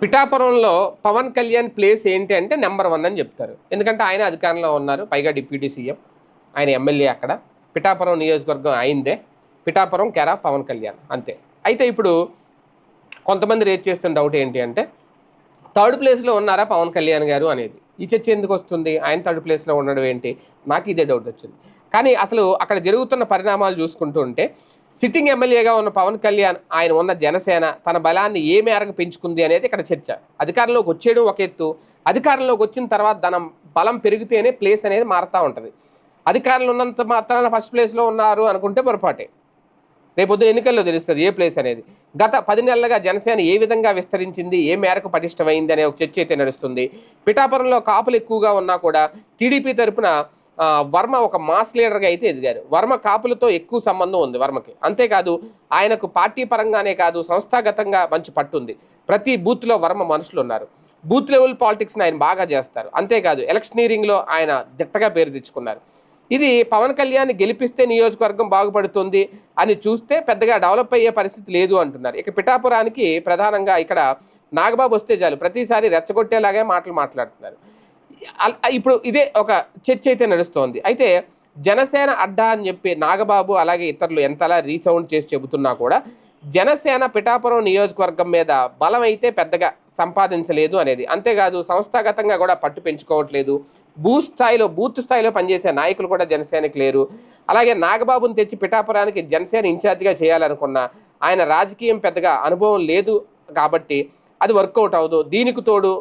పిఠాపురంలో పవన్ కళ్యాణ్ ప్లేస్ ఏంటి అంటే నెంబర్ వన్ అని చెప్తారు. ఎందుకంటే ఆయన అధికారంలో ఉన్నారు. పైగా డిప్యూటీ సీఎం ఆయన ఎమ్మెల్యే అక్కడ. పిఠాపురం నియోజకవర్గం అయిందే. పిఠాపురం కెరా పవన్ కళ్యాణ్. అంతే. అయితే ఇప్పుడు కొంతమంది రేట్ చేస్తున్న డౌట్ ఏంటి అంటే థర్డ్ ప్లేస్లో ఉన్నారా పవన్ కళ్యాణ్ గారు అనేది? ఈ చర్చ ఎందుకు వస్తుంది? ఆయన థర్డ్ ప్లేస్లో ఉండడం ఏంటి? నాకు ఇదే డౌట్ వచ్చింది. కానీ అసలు అక్కడ జరుగుతున్న పరిణామాలు చూసుకుంటూ ఉంటే సిట్టింగ్ ఎమ్మెల్యేగా ఉన్న పవన్ కళ్యాణ్ ఆయన ఉన్న జనసేన తన బలాన్ని ఏ మేరకు పెంచుకుంది అనేది ఇక్కడ చర్చ. అధికారంలోకి వచ్చేయడం ఒక ఎత్తు. అధికారంలోకి వచ్చిన తర్వాత ధనం బలం పెరిగితేనే ప్లేస్ అనేది మారుతూ ఉంటుంది. అధికారంలో ఉన్నంత మాత్రాన ఫస్ట్ ప్లేస్లో ఉన్నారు అనుకుంటే పొరపాటే. రేపొద్దున ఎన్నికల్లో తెలుస్తుంది ఏ ప్లేస్ అనేది. గత పది నెలలుగా జనసేన ఏ విధంగా విస్తరించింది ఏ మేరకు పటిష్టమైంది అనే ఒక చర్చ అయితే నడుస్తుంది. పిఠాపురంలో కాపులు ఎక్కువగా ఉన్నా కూడా టీడీపీ తరపున వర్మ ఒక మాస్ లీడర్గా అయితే ఎదిగారు. వర్మ కాపులతో ఎక్కువ సంబంధం ఉంది వర్మకి. అంతేకాదు ఆయనకు పార్టీ పరంగానే కాదు సంస్థాగతంగా మంచి పట్టుంది. ప్రతి బూత్లో వర్మ మనుషులు ఉన్నారు బూత్ లెవెల్ పాలిటిక్స్ని ఆయన బాగా చేస్తారు. అంతేకాదు ఎలక్షనీరింగ్లో ఆయన దిట్టగా పేరు తెచ్చుకున్నారు. ఇది పవన్ కళ్యాణ్ గెలిపిస్తే నియోజకవర్గం బాగుపడుతుంది అని చూస్తే పెద్దగా డెవలప్ అయ్యే పరిస్థితి లేదు అంటున్నారు. ఇక పిఠాపురానికి ప్రధానంగా ఇక్కడ నాగబాబు వస్తే చాలు. ప్రతిసారి రెచ్చగొట్టేలాగే మాటలు మాట్లాడుతున్నారు. ఇప్పుడు ఇదే ఒక చర్చ అయితే నడుస్తోంది. అయితే జనసేన అడ్డా అని చెప్పి నాగబాబు అలాగే ఇతరులు ఎంతలా రీసౌండ్ చేసి చెబుతున్నా కూడా జనసేన పిఠాపురం నియోజకవర్గం మీద బలం అయితే పెద్దగా సంపాదించలేదు అనేది. అంతేకాదు సంస్థాగతంగా కూడా పట్టు పెంచుకోవట్లేదు. భూ స్థాయిలో బూత్ స్థాయిలో పనిచేసే నాయకులు కూడా జనసేనకి లేరు. అలాగే నాగబాబుని తెచ్చి పిఠాపురానికి జనసేన ఇన్ఛార్జిగా చేయాలనుకున్న ఆయన రాజకీయం పెద్దగా అనుభవం లేదు కాబట్టి అది వర్కౌట్ అవ్వదు. దీనికి తోడు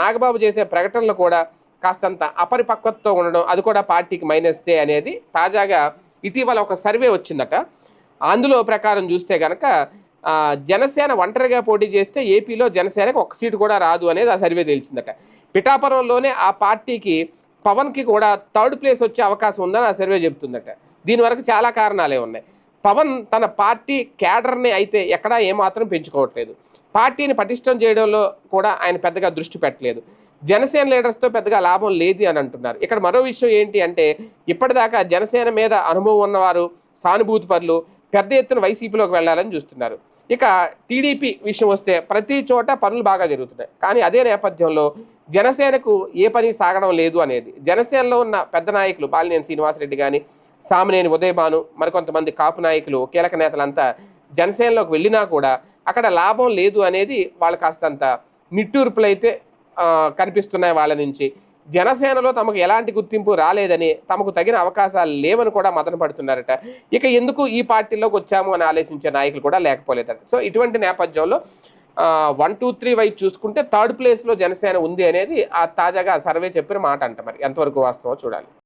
నాగబాబు చేసే ప్రకటనలు కూడా కాస్తంత అపరిపక్వతతో ఉండడం అది కూడా పార్టీకి మైనస్ చే అనేది తాజాగా ఇటీవల ఒక సర్వే వచ్చిందట. అందులో ప్రకారం చూస్తే కనుక జనసేన ఒంటరిగా పోటీ చేస్తే ఏపీలో జనసేనకు ఒక సీటు కూడా రాదు అనేది ఆ సర్వే తేల్చిందట పిఠాపురంలోనే ఆ పార్టీకి పవన్కి కూడా థర్డ్ ప్లేస్ వచ్చే అవకాశం ఉందని ఆ సర్వే చెబుతుందట. దీని వరకు చాలా కారణాలే ఉన్నాయి. పవన్ తన పార్టీ క్యాడర్ని అయితే ఎక్కడా ఏమాత్రం పెంచుకోవట్లేదు. పార్టీని పటిష్టం చేయడంలో కూడా ఆయన పెద్దగా దృష్టి పెట్టలేదు. జనసేన లీడర్స్తో పెద్దగా లాభం లేదు అని అంటున్నారు. ఇక్కడ మరో విషయం ఏంటి అంటే ఇప్పటిదాకా జనసేన మీద అనుభవం ఉన్నవారు సానుభూతి పరులు పెద్ద ఎత్తున వైసీపీలోకి వెళ్ళాలని చూస్తున్నారు. ఇక టీడీపీ విషయం వస్తే ప్రతి చోట పనులు బాగా జరుగుతున్నాయి. కానీ అదే నేపథ్యంలో జనసేనకు ఏ పని సాగడం లేదు అనేది జనసేనలో ఉన్న పెద్ద నాయకులు బాలినేని శ్రీనివాసరెడ్డి కానీ సామినేని ఉదయభాను మరికొంతమంది కాపు నాయకులు కీలక నేతలంతా జనసేనలోకి వెళ్ళినా కూడా అక్కడ లాభం లేదు అనేది వాళ్ళు కాస్తంత నిట్టూర్పులు అయితే కనిపిస్తున్నాయి వాళ్ళ నుంచి. జనసేనలో తమకు ఎలాంటి గుర్తింపు రాలేదని తమకు తగిన అవకాశాలు లేవని కూడా మదన పడుతున్నారట. ఇక ఎందుకు ఈ పార్టీలోకి వచ్చాము అని ఆలోచించే నాయకులు కూడా లేకపోలేదట. సో ఇటువంటి నేపథ్యంలో వన్ టూ త్రీ వైజ్ చూసుకుంటే థర్డ్ ప్లేస్లో జనసేన ఉంది అనేది ఆ తాజాగా సర్వే చెప్పిన మాట అంట మరి. ఎంతవరకు వాస్తవో చూడాలి.